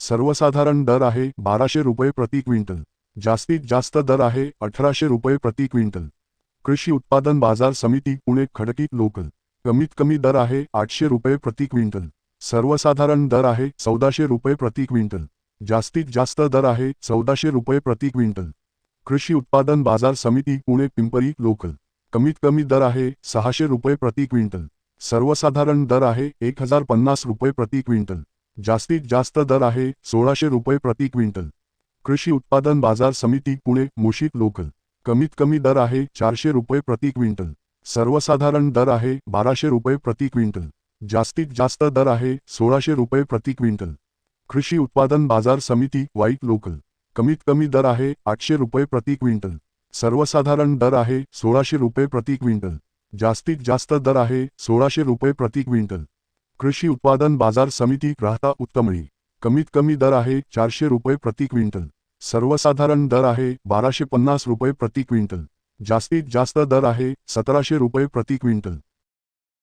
सर्वसाधारण दर आहे बाराशे रुपये प्रति क्विंटल. जास्तीत जास्त दर आहे अठराशे रुपये प्रति क्विंटल. कृषी उत्पादन बाजार समिती पुणे खडकी लोकल. कमीत कमी दर आहे आठशे रुपये प्रति क्विंटल. सर्वसाधारण दर आहे चौदाशे रुपये प्रति क्विंटल. जास्तीत जास्त दर आहे चौदाशे रुपये प्रति क्विंटल. कृषी उत्पादन बाजार समिती पुणे पिंपरी लोकल. कमीत कमी दर आहे सहाशे रुपये प्रति क्विंटल. सर्वसाधारण दर आहे एक हजार पन्नास रुपये प्रति क्विंटल. जास्तीत जास्त दर आहे सोळाशे रुपये प्रति क्विंटल. कृषी उत्पादन बाजार समिती पुणे मुशीत लोकल. कमीत कमी दर आहे चारशे रुपये प्रति क्विंटल. सर्वसाधारण दर आहे बाराशे रुपये प्रति क्विंटल. जास्तीत जास्त दर आहे सोळाशे रुपये प्रति क्विंटल. कृषी उत्पादन बाजार समिती वाईट लोकल. कमीत कमी दर आहे आठशे रुपये प्रति क्विंटल. सर्वसाधारण दर आहे सोळाशे रुपये प्रति क्विंटल. जास्तीत जास्त दर आहे सोळाशे रुपये प्रति क्विंटल. कृषी उत्पादन बाजार समिती राहता उत्तमळी कमीत कमी दर आहे चारशे रुपये प्रति क्विंटल. सर्वसाधारण दर आहे बाराशे पन्नास रुपये प्रति क्विंटल. जास्तीत जास्त दर आहे सतराशे रुपये प्रति क्विंटल.